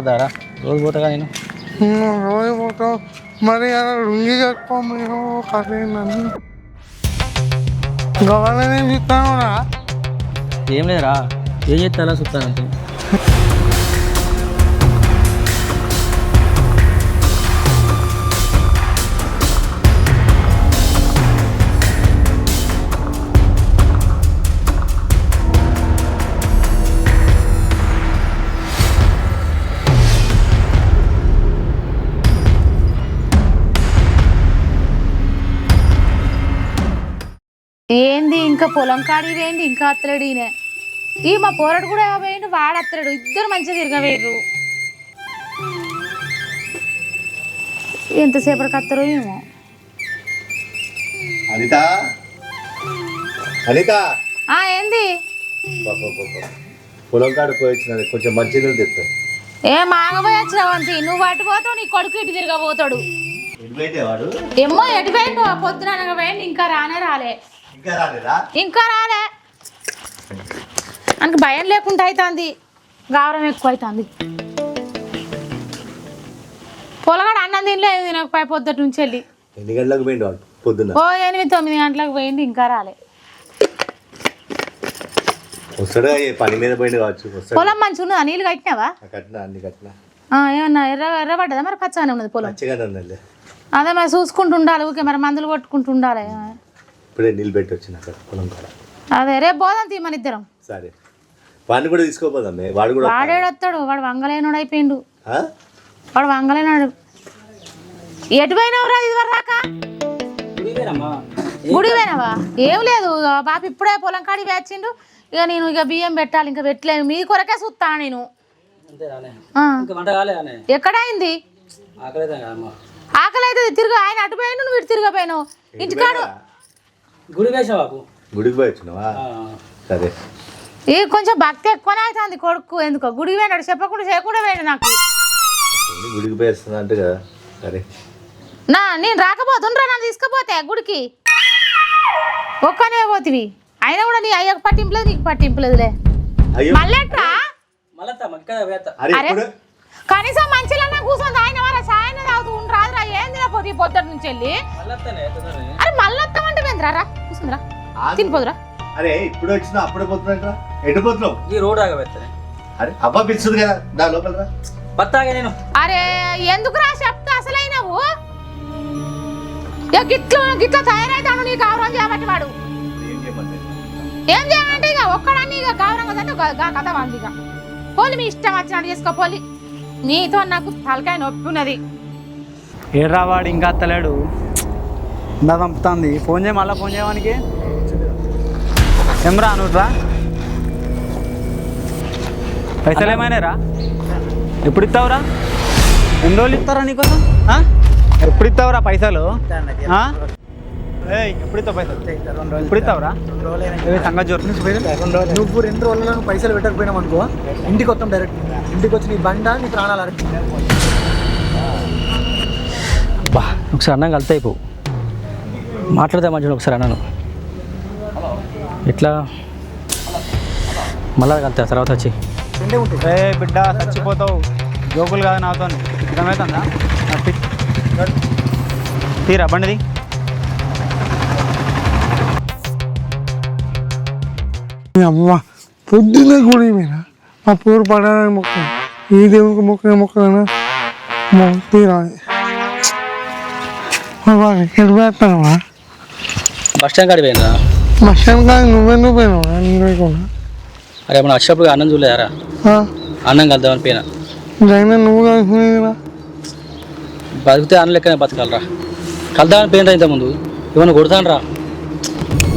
పోతారా? రోజు పోతాగా నేను? రోజు పోతావు మరి అలా లుంగి గవర్నర్ ఏం చెప్తాను ఏం లేదురా. ఏం చేస్తా అలా ఏంది ఇంకా పొలం కాడి ఏంది? ఇంకా అత్తలేడు ఈయన. ఈ మా పోరాడు కూడా పోయిండు వాడు అత్తలేడు. ఇద్దరు మంచిగా తిరగవేరు ఎంతసేపటికి అత్తరో ఏమో. అనిత? అనిత? ఆ ఏంది. పొలం కాడ పోయి వచ్చినది కొంచెం మంచినీళ్ళు తెస్తా ఏ మాగపోయి వచ్చినావు అంతే. నువ్వు అటు పోతావు నీ కొడుకు ఇటు తిరగబోతాడు. ఏమో ఎటు పోయిండు? పొద్దున పోయిండు ఇంకా రానే రాలే. ఇంకా రాలేదా? ఇంకా రాలే. మనకి భయం లేకుండా అవుతుంది గౌరవం ఎక్కువ అవుతుంది పొలగాడు అన్నం తినలేదు తినక పై పొద్దుట నుంచి వెళ్ళి. ఎన్ని గంటలకు పోయిండు వాడు పొద్దున్న? ఓ ఎనిమిది తొమ్మిది గంటలకు పోయింది ఇంకా రాలే. వస్తాడు? ఏ పని మీద పోయిండు కావచ్చు వస్తాడు? పొలం మంచిగా ఉన్నదా? నీళ్ళు కట్టినావా? కట్టిన అన్ని కట్టిన. ఆ, ఏమన్నా ఎర్ర ఎర్రబడ్డదా మరి పచ్చగానే ఉన్నది పొలం. మంచిగానే అదే మరి చూసుకుంటూ ఉండాలి ఊకే మరి మందులు కొట్టుకుంటూ ఉండాలి ఇప్పుడే నీళ్ళు పెట్టి వచ్చిన అక్కడ పొలం కాడ. అదే రేపు పోదాం తీ మన ఇద్దరం. సరే. వాడిని కూడా తీసుకోపోదామే వాడు కూడా వాడేడొస్తాడు వాడు వంగలేనోడు అయిపోయిండు? వాడు వంగలేనాడు. ఎటు పోయినావురా ఇదివరకు రాక గుడి పోయినావా ఏం లేదు బాప ఇప్పుడే పొలం కాడికి వేచిండు ఇక నేను ఇక బియ్యం పెట్టాలి ఇంకా పెట్టలేను మీ కొరకే చూస్తా నేను. ఎక్కడైంది? ఆకలి అవుతుంది కదమ్మా. ఆకలి అయితే తిరుగు. ఆయన అటు పోయిండు నువ్వు ఇటు తిరగపోయినావు ఇంటికాడు గుడి వేసా బాబు? గుడికి పోయి వచ్చినావా? సరే. ఈ కొంచెం భక్తి ఎక్కువనే అవుతుంది కొడుకు. ఎందుకో? గుడికి పోయినాడు. చెప్పకుండా చేయకుండా పోయాడు నాకు. ఏంది గుడికి పోయి వస్తున్నా అంటే కదా. సరే. నా నేను రాకపోతుండ్రా నన్ను తీసుకుపోతే గుడికి. ఒక్కనే పోతివి. అయినా కూడా నీ అయ్యకు పట్టింపులేదు నీకు పట్టింపులేదులే మళ్ళెట్రా? మక్క వేస్తా అరే కనీసం మంచిలన్నా కూర్చొని ఆయన వారా సాయన తాగుతూ ఉండరాదురా. ఏం తినపోతే పొద్దుట నుంచి వెళ్ళి? అరే మళ్ళీ రా. తినిపోదురా అరే ఇప్పుడు వచ్చినా అప్పుడే పోతున్నా ఎటు పోతున్నావు? ఈ రోడ్ అరే అబ్బా పిలుస్తుంది కదా. దా లోపల రా. పత్తాగా నేను. అరే ఎందుకురా చెప్తా? అసలైనవు గిట్లు గిట్ల తయారైతాడు నీకు గౌరవం చేయబట్టి వాడు. ఏం చేయాలంటే ఇక ఒక్కడాన్ని ఇక గౌరవం అంటే కథ వంది ఇక. పోలి మీ ఇష్టం వచ్చినట్టు చేసుకో పోలి. నీతో నాకు తలకాయ నొప్పి ఉన్నది. ఏడ్రా వాడు ఇంకా అత్తలేడు. పంపుతుంది ఫోన్ చేయ మళ్ళీ ఫోన్ చేయడానికి ఏమరా నువ్వురా పైసలు ఏమైనా రా ఎప్పుడు ఇస్తావురా? ఎన్ని రోజులు ఇస్తారా నీకోసం ఆ? ఎప్పుడు ఇస్తావురా పైసలు? ఎప్పుడు ఇస్తావు పైసలు? ఎప్పుడు ఇస్తావురా? సంగతి నువ్వు రెండు రోజుల్లో నువ్వు పైసలు పెట్టకపోయినావు అనుకో ఇంటికి వస్తాం డైరెక్ట్ ఇంటికి వచ్చి నీ బండ నీ ప్రాణాలు అరటి బా ఒకసారి అన్నం కలితే అయిపో. మాట్లాడితే మంచిగా ఒకసారి అన్నాను. ఎట్లా మళ్ళా కలితే తర్వాత వచ్చి. ఏ బిడ్డ చచ్చిపోతావు. జోకులు కాదు నాతో. అర్థమవుతుందా. తీరా బండిది? అమ్మ పొద్దున్నే గుడి మీద మా పూరు పడాలని మొక్క ఈ దేవునికి మొక్క మొక్కలైనా తీరాలి. ఎక్కడ పెడతావా బస్ స్టాండ్ కాడికి పోయినరా? మషాన్ కానీ నువ్వెందుకు పోయినావా? నీ లేకుండా అరే మనం వచ్చినప్పుడు అన్నం చూడలేరా అన్నం కలుద్దామని పోయినా. జైనా నువ్వు కలిసినదిరా బతికితే అన్న లెక్కనే బతకాలరా. కలుద్దామని పోయినరా ఇంతకుముందు? ఏమన్నా కొడతాను రా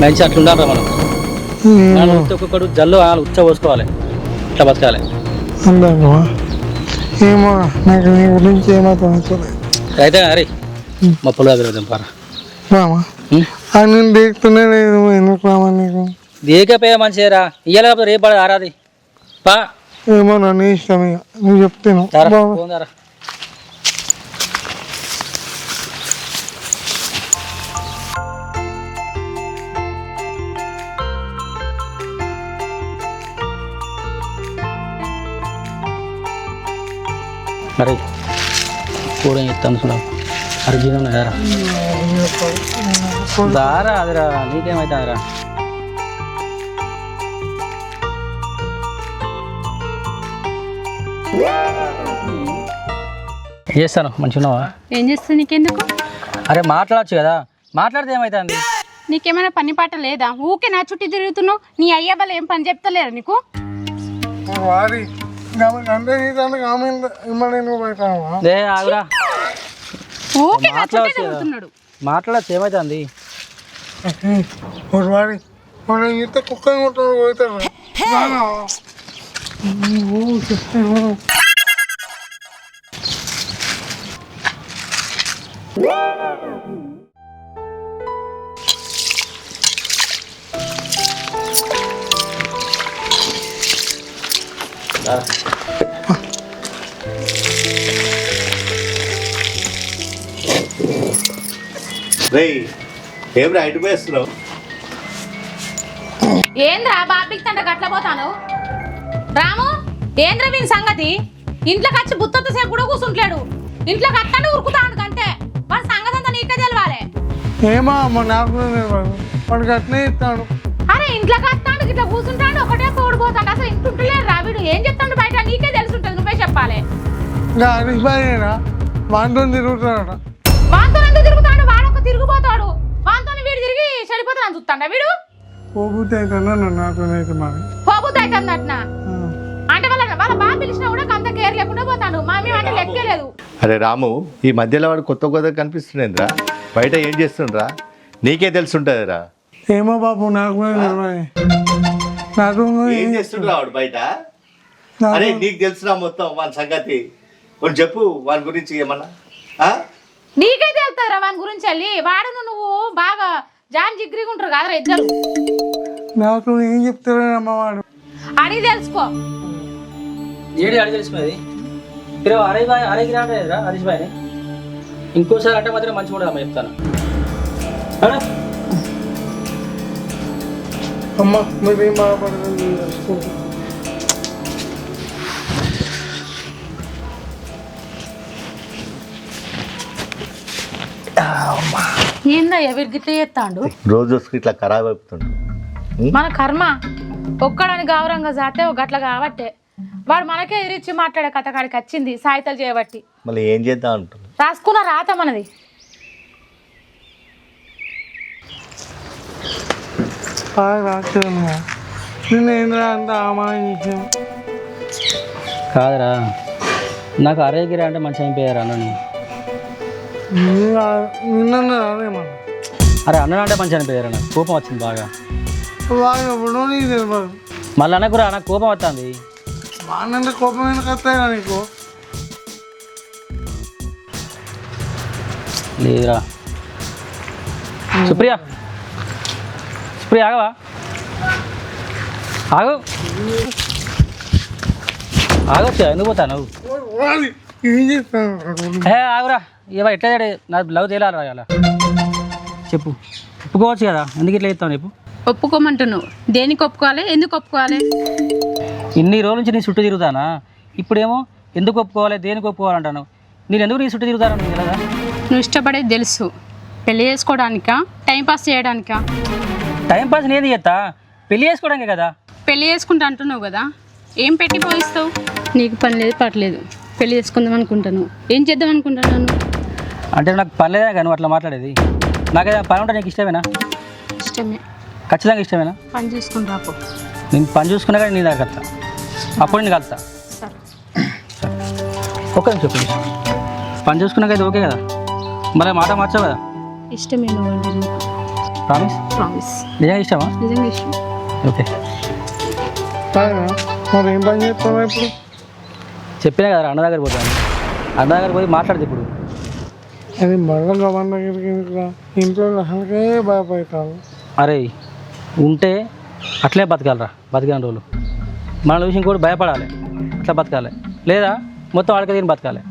మంచి అట్లా ఉండాలరా మనం. మనం ఒక్కొక్కడు జల్లు వాళ్ళు ఉచ్చ పోసుకోవాలి. ఇట్లా బతకాలి. అందావా ఏమో నాకు నీ గురించి ఏమాత్రం నచ్చలేదు అయితే అరే మా పొలం దగ్గర పారా. అది నేను ఎందుకు రామా మంచిదేరా. ఇయ్యలేకపోతే రేపు పడదు పా. ఏమో నన్ను ఇష్టం ఇక. మరి కూడ ఎత్తాను చూడాలి అరే జీవనం దారా దారా అదిరా నీకేమవుతుందిరా ఏం చేస్తాను మంచిగా ఉన్నావా ఏం చేస్తుంది నీకెందుకు? అరే మాట్లాడచ్చు కదా. మాట్లాడితే ఏమవుతుంది నీకేమైనా పని పాట లేదా? ఊకే నా చుట్టూ తిరుగుతున్నావు. నీ అయ్య వాళ్ళు ఏం పని చెప్తలేరు నీకు? వారి అంటే నువ్వు ఏ ఆగురా. చుట్టూ మాట్లాడచ్చు కదా. మాట్లాడచ్చు ఏమవుతుంది కుక్క కొట్టాడు ఏం వేస్తున్నావు ఏంద్రా బాబికి గట్ల పోతాను? రాము ఏంద్రా వీని సంగతి? ఇంట్లోకి వచ్చి బుత్తతో సేపు కూడా కూర్చుంటలేడు ఇంట్లోకి అట్టనే ఉరుకుతాడు అంతే వాడి సంగతి అంతా నీకే తెలవాలి. ఏమో అమ్మ నాకు కూడా తెలియదు వాడికి అట్నే ఇస్తాడు. అరే ఇంట్లోకి వస్తాడు ఇట్లా కూర్చుంటాడు ఒకటే తోడిపోతాడు అసలు ఇంటుంటలేరు రా వీడు. ఏం చెప్తాడు బయట? నీకే తెలుసుంటది నువ్వే చెప్పాలి. ఇంకా హరీష్ భాయ్ అయినా వాంతో తిరుగుతాడట వాంతో ఎందుకు తిరుగుతాడు వాడు ఒక తిరిగిపోతాడు వాంతో వీడు తిరిగి చూస్తాడా వీడు? పోబుద్ది అయితే నాతోనైతే మరి. అవుతుంది అట్నా అంటే వాళ్ళ వాళ్ళ బాగా పిలిచినా కూడా అంత కేర్ లేకుండా పోతాడు. మా మేము అంటే లెక్కే లేదు అరే రాము ఈ మధ్యలో వాడు కొత్త కొత్త కనిపిస్తుండేంద్రా. బయట ఏం చేస్తుండ్రా? నీకే తెలుసుంటుందిరా. ఏమో బాబు నాకు నాకు ఏం చేస్తుండ్రా వాడు బయట? అరే నీకు తెలుసురా మొత్తం వాని సంగతి. కొంచెం చెప్పు వాని గురించి ఏమన్నా? ఆ? నీకే తెలుస్తుందిరా వాని గురించి వెళ్ళి. వాడును నువ్వు బాగా జాన్ జిగ్రీగా ఉంటారు కదరా ఇద్దరు? నాకు ఏం చెప్తాడమ్మా వాడు అడిగి తెలుసుకో. ఏడి అడిగి తెలుసుకునేది మీరు అరే బాయ్ రాలేదురా హరీష్ బాయ్ని? ఇంకోసారి అంటే మాత్రం మంచిగా ఉండదు అమ్మ చెప్తాను? అమ్మ మీరేం బాధపడదు ఏందయ్యా వీడు గిట్ల చేస్తాడు? ఇట్లా ఖరాబ్ అయిపోతుండు. మన కర్మ. ఒక్కడని గౌరవంగా జాతే ఒక గట్ల కాబట్టే వాడు మనకే ఎదిరించి మాట్లాడే కథ కాడికి వచ్చింది సాయితలు చేయబట్టి మళ్ళీ ఏం చేద్దాం అంటున్నారు రాసుకున్న రాత మనది. కాదురా. నాకు అరేగిరా అంటే మంచిగా అయిపోయారు అన్నని. నిన్న అదేమన్నా అరే అన్న అంటే మంచిగా అనిపోయారు నాకు. కోపం వచ్చింది బాగా. బాగా ఎప్పుడో నీకు తెలియదు మళ్ళీ అన్నకురా నాకు కోపం వస్తుంది కోపం ఎందుకు వస్తాయిరా నీకు? లేదురా సుప్రియ. సుప్రియ ఆగవా? ఆగు. ఆగొచ్చా ఎందుకు ఏం చేస్తాను ఏ ఆగురా. ఇవ ఎట్లా? నా లవ్ తేలారా అలా చెప్పు. ఒప్పుకోవచ్చు కదా? ఎందుకు ఇట్లా చెప్తావు చెప్పు ఒప్పుకోమంటున్నావు. దేనికి ఒప్పుకోవాలి? ఎందుకు ఒప్పుకోవాలి? ఇన్ని రోజుల నుంచి నీ చుట్టూ తిరుగుతానా? ఇప్పుడేమో ఎందుకు ఒప్పుకోవాలి? దేనికి ఒప్పుకోవాలంటాను నేను ఎందుకు నీ చుట్టూ తిరుగుతాను నీకు తెలియదా నువ్వు ఇష్టపడేది తెలుసు. పెళ్ళి చేసుకోవడానికా? టైం పాస్ చేయడానికా? టైం పాస్ నేను చేస్తా. పెళ్ళి చేసుకోవడానికే కదా? పెళ్ళి చేసుకుంటా అంటున్నావు కదా? ఏం పెట్టి పోయిస్తావు? నీకు పని లేదు పట్టలేదు పెళ్ళి చేసుకుందాం అనుకుంటాను. ఏం చేద్దాం అనుకుంటున్నాను అంటే నాకు పని లేదా కానీ అట్లా మాట్లాడేది. నాకు ఏదైనా పని ఉంటే నీకు ఇష్టమేనా? ఇష్టమే. ఖచ్చితంగా ఇష్టమేనా? పని చూసుకుని రాపో. నేను పని చూసుకున్నా కానీ నీ దగ్గర అప్పుడు నేను కలుతా సరే. ఒక్క నిమిషం నిమిషం. పని చూసుకున్నాక అయితే ఓకే కదా? మళ్ళీ మాట మార్చావు కదా? ఇష్టమే ప్రామిస్ ప్రామిస్ నిజంగా ఇష్టమా? నిజంగా ఇష్టం. ఓకే. మరి ఏం పని చేస్తావా ఇప్పుడు? చెప్పినా కదా అన్న దగ్గర పోతాను అన్న దగ్గర పోయి మాట్లాడదు ఇప్పుడు. అది మళ్ళీ దగ్గరికి ఇంట్లో అసలుకే భయపడతాను అరే ఉంటే అట్లే బతకాలరా బతికిన రోజులు. మన చూసి ఇంకోటి భయపడాలి అట్లా బతకాలి. లేదా మొత్తం వాడికి దీన్ని బతకాలి.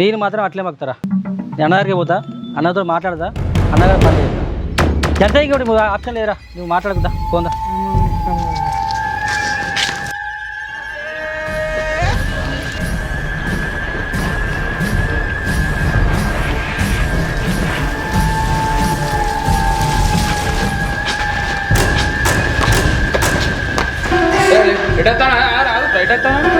నేను మాత్రం అట్లే బతుకుతారా? నేను అన్న దగ్గరికి పోతా అన్నతో మాట్లాడదా అన్న దగ్గర పని చేస్తా. ఎంత ఇంకోటి? ఆప్షన్ లేదురా నువ్వు మాట్లాడకుదా పోందా ఎడతానా రాదు ఎడతానా